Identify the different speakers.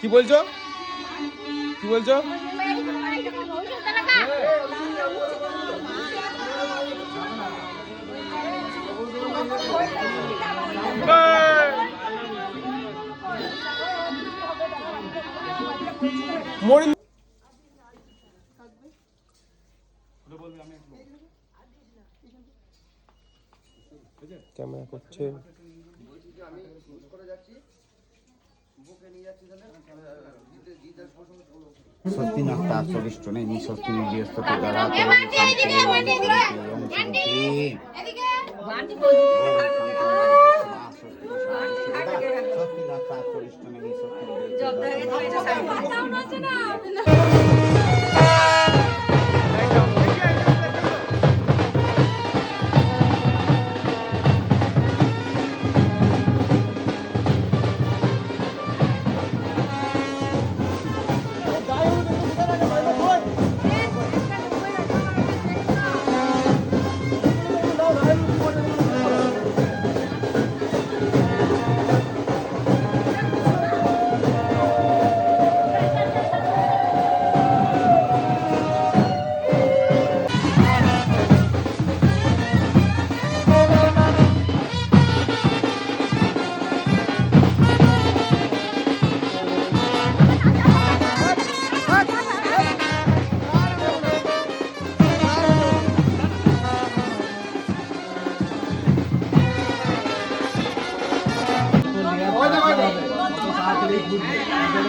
Speaker 1: কি বলছো? কি বলছো? মরিন ক্যামেরা করছে
Speaker 2: সত্যি না তার চরিত্র নেই। সত্যি নিজস্ব দ্বারা
Speaker 3: এ মাটি এদিকে মাটি এদিকে
Speaker 2: সত্যি না তার নেই। সত্যি ঘুরবে